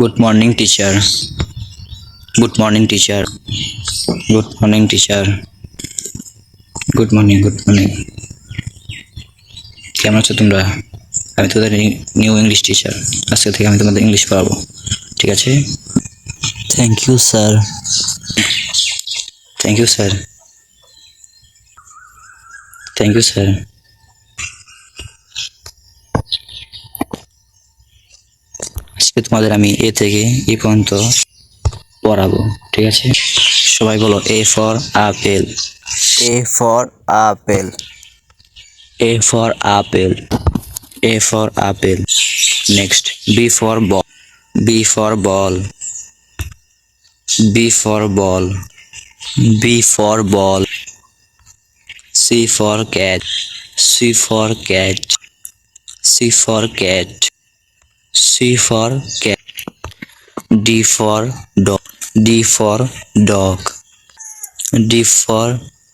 Good morning teacher good morning teacher good morning teacher good morning good morning কেমন আছো তোমরা? আমি তোদের নিউ ইংলিশ টিচার আজকে থেকে আমি তোমাদের ইংলিশ পড়াবো। ঠিক আছে? Thank you sir thank you sir thank you sir তোমাদের আমি এ থেকে এ পর্যন্ত পড়াবো ঠিক আছে? সবাই বলো A for apple A for apple. A for apple A for apple next B for ball B for ball B for ball B for ball C for cat C for cat C for cat C for cat D for dog D for dog D for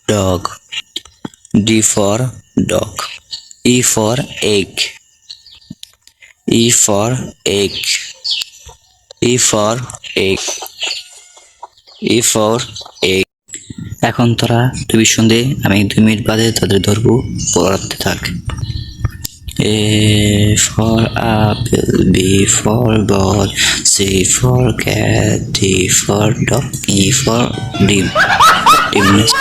dog D for dog. E for egg. E for egg. E for egg. E for egg. এখন তোরা তুই শুনতে আমি দুই minute বাদে তাদের ধরবো পড়াতে থাক A for apple, B for ball, C for cat, D for dog, E for dim. Dimness.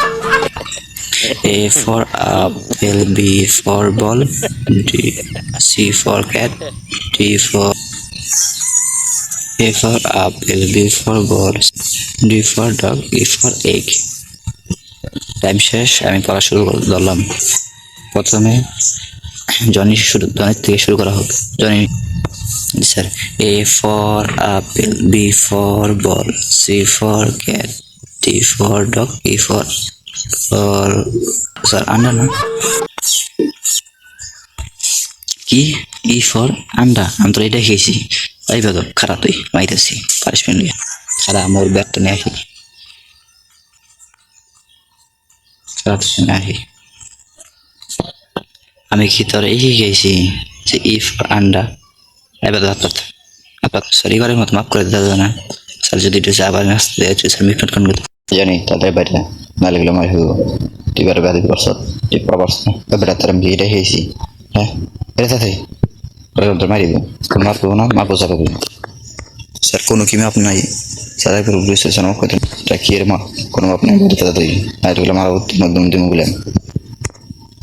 A for apple, B for ball, D, C for cat, D for A for apple, B for ball, D for dog, E for egg. Time শেষ আমি পড়া শুরু করলাম প্রথমে Johnny শুরু জনির থেকে শুরু করা হোক। Johnny sir. A for apple B for ball C for cat D for dog E for for sir আন্ডা না? কি? ই ফর আন্ডা আমি তো এটা খেয়েছি এই বেদ খারাপ তুই, মাইতেছি পানিশমেন্ট নিয়ে। খারাপ আমার ব্যাগটা নিয়ে আসি। খারাপ নিয়ে আসি। আমি কি তোর এই গেছি যে ইফ আন্ডা এবার আপনার আপনার সরি ঘরের মতো মাফ করে দিতে না। স্যার, যদি একটু চা পারেন আসতে স্যার মিট কোন জানি, তাদের বাইরে না লাগলে মার হইব। তুই বারে বাদে পারছ তুই পারছ না আমি এটা খেয়েছি হ্যাঁ? এটা তাতে তোর মারি দিব। মার করব না মার বোঝা পাবি স্যার, কোনো কি মাপ নাই। স্যার, একবার উদ্দেশ্য স্যার আমাকে কইতেন এটা কি এর মাপ? কোনো মাপ নাই। এটা তাদের আর এগুলো মারা মধ্যম দিন গুলেন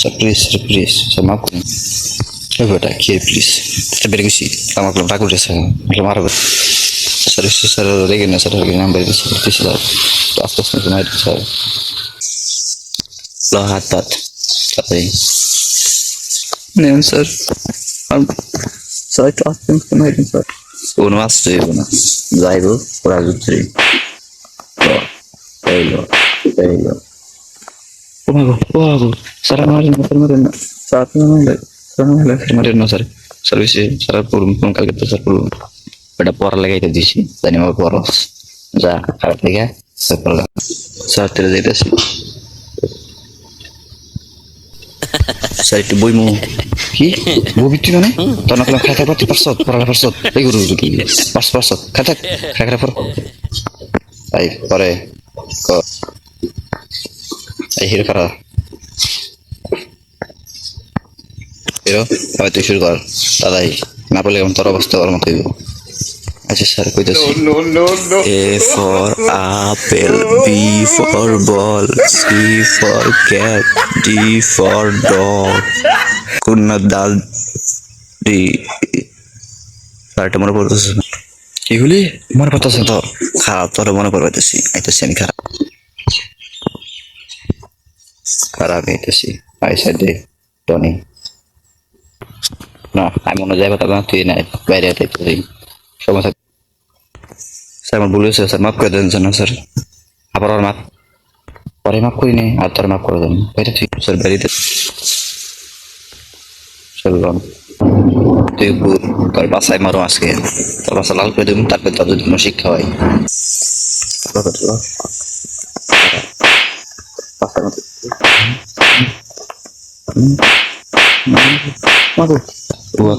sir please sir please sir মাফ করুন ওই বেটা কি প্লিজ এটা বেড়ে গেছি আমার কোনো রাগ উঠেছে আমাকে মারবে স্যার স্যার রেগে না স্যার রেগে নাম বেড়ে গেছি প্লিজ স্যার তো আস্তে আস্তে মারি স্যার লো হাত পাত তাড়াতাড়ি নেন স্যার স্যার একটু আস্তে আস্তে মারি স্যার কোনো আসতে হইব না যাইব ওরা যুদ্ধে এই লো এই লো ও মাগো ও মাগো স্যার আমার না স্যার মারেন না স্যার আপনি মারলে স্যার মারলে স্যার মারেন না স্যার সার্ভিসে স্যার করুন কোন কালকে তো স্যার করুন এটা পড়া লাগাইতে দিছি জানি আমার পরস যা খারাপ লেগে স্যার পড়া স্যার তেরে যাইতেছি স্যার একটু বই মু কি বই বিক্রি মানে তোর না খাই থাকবা তুই পারছত পড়ালে পারছত এই গুরু পারছ পারছত এই ক হিরো করা? হিরো? এবার তুই শুরু কর। দাদাই না বললে কেমন তোর অবস্থা ওর মতো হইব। আচ্ছা স্যার কইতেছি. A for apple, B for ball, C for cat, D for dog. কুন্না দাল ডি স্যারটা মনে পড়তেছে না। এগুলি মনে পড়তেছে তো। খারাপ তোর মনে পড়তেছি আইতেছি আমি খারাপ। খারাপ আইতেছি আই সাইডে টনি না, আমি মনে যাই কথা না, তুই নাই, বাইরে আইতেছি সমস্যা স্যার, আমার ভুল হয়েছে, স্যার, মাফ করে দেন না স্যার। আবার আর মাফ। পরে মাফ করি নি আর তার মাফ করে দেন। বাইরে ঠিক স্যার বাড়িতে চললাম তুই তোর বাসায় মারো আজকে। তোর বাসা লাল করে দেবো, তারপর তোর যদি কোনো শিক্ষা হয় বাসায় মারো। মারো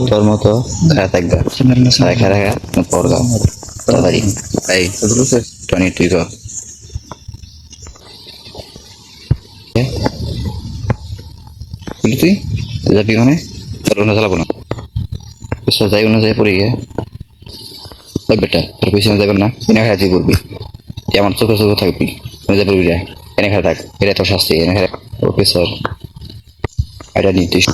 তোর মতো যাবি ওখানে? চালাবো না। যাই, ওখানে যাই, পড়ে গিয়ে। ওই বেটা, তোর পেছনে যাবেন না? এনে খাই করবি আমার চোখে চোখে থাকবি। এনে খাই, থাক। এটা তোর শাস্তি, এনে খাই। ওকে এটা নির্দেশ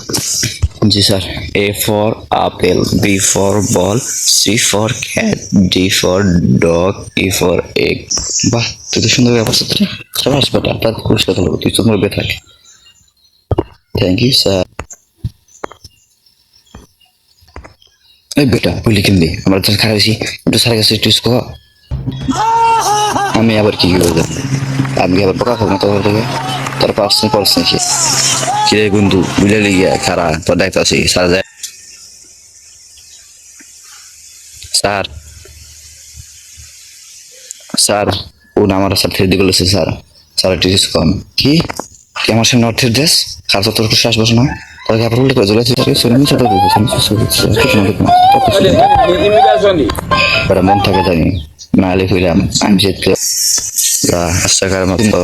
জি sir. A for apple B for ball C for cat D for dog E for egg বাহ তুই তো সুন্দর ব্যবস্থা তো সবাই বেটা তার পুরস্কার হলো তুই চোখ মরবে থাক। থ্যাংক ইউ স্যার এই বেটা বলি কিনবি আমরা তো খারাপ হয়েছি একটু সারা কাছে একটু কো আমি আবার কি করব আমি আবার পোকা খাব না তোর থেকে? তোর পার্সেন্ট পার্সেন্ট কিরে বন্ধু বুঝে লিগিয়া খারা তোর দায়িত্ব আছে সারা যায়। স্যার। স্যার ও আমার স্যার ঠের দিয়ে বলেছে স্যার স্যার টিরিস কম কি? কি আমার সামনে অর্থের ড্রেস খার তো তোর শ্বাস বসে না? তাকে আবার উল্লেখ করে জ্বলেছে তাকে শুনে নিচে তো মন থাকে জানি। না ফিরাম আমি যেতে আশা করার মতো